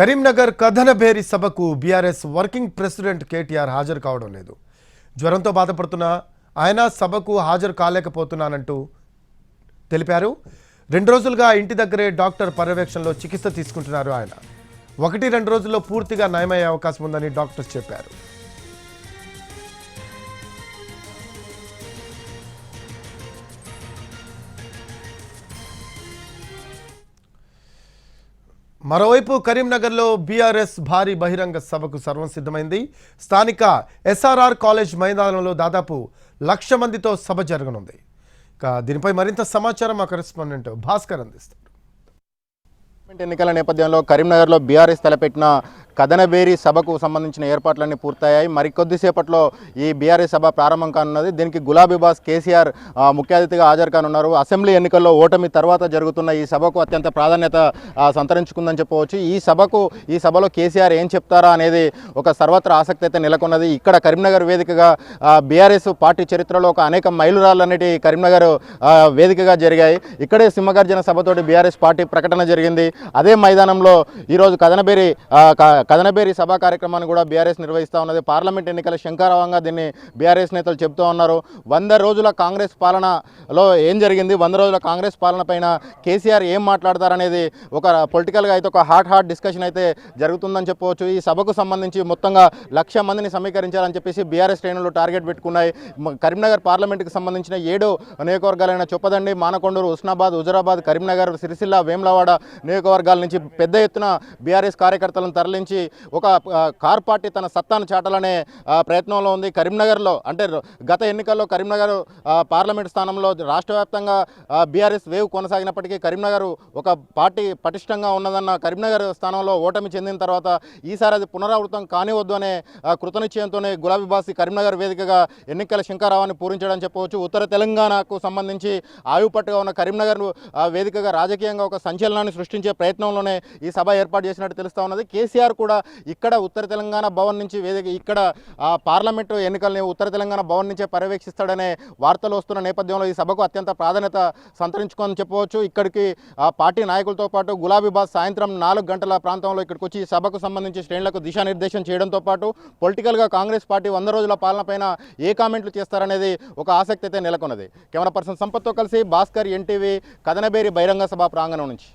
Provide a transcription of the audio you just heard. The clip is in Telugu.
కరీంనగర్ కథనభేరి సభకు బీఆర్ఎస్ వర్కింగ్ ప్రెసిడెంట్ కేటీఆర్ హాజరు కావడం లేదు. జ్వరంతో బాధపడుతున్న ఆయన సభకు హాజరు కాలేకపోతున్నానంటూ తెలిపారు. రెండు రోజులుగా ఇంటి దగ్గరే డాక్టర్ పర్యవేక్షణలో చికిత్స తీసుకుంటున్నారు ఆయన. ఒకటి రెండు రోజుల్లో పూర్తిగా నయమయ్యే అవకాశం ఉందని డాక్టర్స్ చెప్పారు. మరోవైపు కరీంనగర్లో బీఆర్ఎస్ భారీ బహిరంగ సభకు సర్వం సిద్ధమైంది. స్థానిక ఎస్ఆర్ఆర్ కాలేజ్ మైదానంలో దాదాపు లక్ష మందితో సభ జరగనుంది. ఇక దీనిపై మరింత సమాచారం మా కరెస్పాండెంట్ భాస్కర్ అందిస్తారు. ఎన్నికల నేపథ్యంలో కరీంనగర్లో బీఆర్ఎస్ తలపెట్టిన కథనబేరి సభకు సంబంధించిన ఏర్పాట్లన్నీ పూర్తయ్యాయి. మరికొద్దిసేపట్లో ఈ బీఆర్ఎస్ సభ ప్రారంభం కానున్నది. దీనికి గులాబీ బాస్ కేసీఆర్ ముఖ్య అతిథిగా హాజరు కానున్నారు. అసెంబ్లీ ఎన్నికల్లో ఓటమి తర్వాత జరుగుతున్న ఈ సభకు అత్యంత ప్రాధాన్యత సంతరించుకుందని చెప్పవచ్చు. ఈ సభకు ఈ సభలో కేసీఆర్ ఏం చెప్తారా అనేది ఒక సర్వత్ర ఆసక్తి అయితే నెలకొన్నది. ఇక్కడ కరీంనగర్ వేదికగా బీఆర్ఎస్ పార్టీ చరిత్రలో ఒక అనేక మైలురాళ్ళు అనేటి కరీంనగర్ వేదికగా జరిగాయి. ఇక్కడే సింహగర్జన సభతోటి బీఆర్ఎస్ పార్టీ ప్రకటన జరిగింది. అదే మైదానంలో ఈరోజు కథనబేరి కథనబేరి సభా కార్యక్రమాన్ని కూడా బీఆర్ఎస్ నిర్వహిస్తూ ఉన్నది. పార్లమెంట్ ఎన్నికల శంకారావంగా దీన్ని బీఆర్ఎస్ నేతలు చెబుతూ ఉన్నారు. వంద రోజుల కాంగ్రెస్ పాలనలో ఏం జరిగింది? వంద రోజుల కాంగ్రెస్ పాలన పైన కేసీఆర్ ఏం మాట్లాడతారనేది ఒక పొలిటికల్గా అయితే ఒక హాట్ హాట్ డిస్కషన్ అయితే జరుగుతుందని చెప్పవచ్చు. ఈ సభకు సంబంధించి మొత్తంగా లక్ష మందిని సమీకరించాలని చెప్పేసి బీఆర్ఎస్ శ్రేణులు టార్గెట్ పెట్టుకున్నాయి. కరీంనగర్ పార్లమెంట్కి సంబంధించిన ఏడు నియోజకవర్గాలైన చొప్పదండి మానకొండూరు ఉస్నాబాద్ హుజరాబాద్ కరీంనగర్ సిరిసిల్ల వేములవాడ నియోజకవర్గాల నుంచి పెద్ద ఎత్తున బీఆర్ఎస్ కార్యకర్తలను తరలించి ఒక కార్ పార్టీ తన సత్తాను చాటాలనే ప్రయత్నంలో ఉంది. కరీంనగర్లో అంటే గత ఎన్నికల్లో కరీంనగర్ పార్లమెంట్ స్థానంలో రాష్ట్ర వ్యాప్తంగా బీఆర్ఎస్ వేవ్ కొనసాగినప్పటికీ కరీంనగర్ ఒక పార్టీ పటిష్టంగా ఉన్నదన్న కరీంనగర్ స్థానంలో ఓటమి చెందిన తర్వాత ఈసారి అది పునరావృతం కానివద్దు అనే కృతనిశ్చయంతోనే గులాబీ బాసి కరీంనగర్ వేదికగా ఎన్నికల శంకారావాన్ని పూరించడం చెప్పవచ్చు. ఉత్తర తెలంగాణకు సంబంధించి ఆయుపట్టుగా ఉన్న కరీంనగర్ వేదికగా రాజకీయంగా ఒక సంచలనాన్ని సృష్టించే ప్రయత్నంలోనే ఈ సభ ఏర్పాటు చేసినట్టు తెలుస్తా ఉన్నది. కేసీఆర్ కూడా ఇక్కడ ఉత్తర తెలంగాణ భవన్ నుంచి వేదిక ఇక్కడ పార్లమెంటు ఎన్నికల్ని ఉత్తర తెలంగాణ భవన్ నుంచే పర్యవేక్షిస్తాడనే వార్తలు వస్తున్న నేపథ్యంలో ఈ సభకు అత్యంత ప్రాధాన్యత సంతరించుకొని చెప్పవచ్చు. ఇక్కడికి పార్టీ నాయకులతో పాటు గులాబీ బాస్ సాయంత్రం నాలుగు గంటల ప్రాంతంలో ఇక్కడికి వచ్చి ఈ సభకు సంబంధించి శ్రేణులకు దిశానిర్దేశం చేయడంతో పాటు పొలిటికల్గా కాంగ్రెస్ పార్టీ వంద రోజుల పాలన పైన ఏ కామెంట్లు చేస్తారనేది ఒక ఆసక్తి అయితే నెలకొన్నది. కెమెరా పర్సన్ సంపత్తో కలిసి భాస్కర్ ఎన్టీవీ కదనబేరి బహిరంగ సభ ప్రాంగణం నుంచి.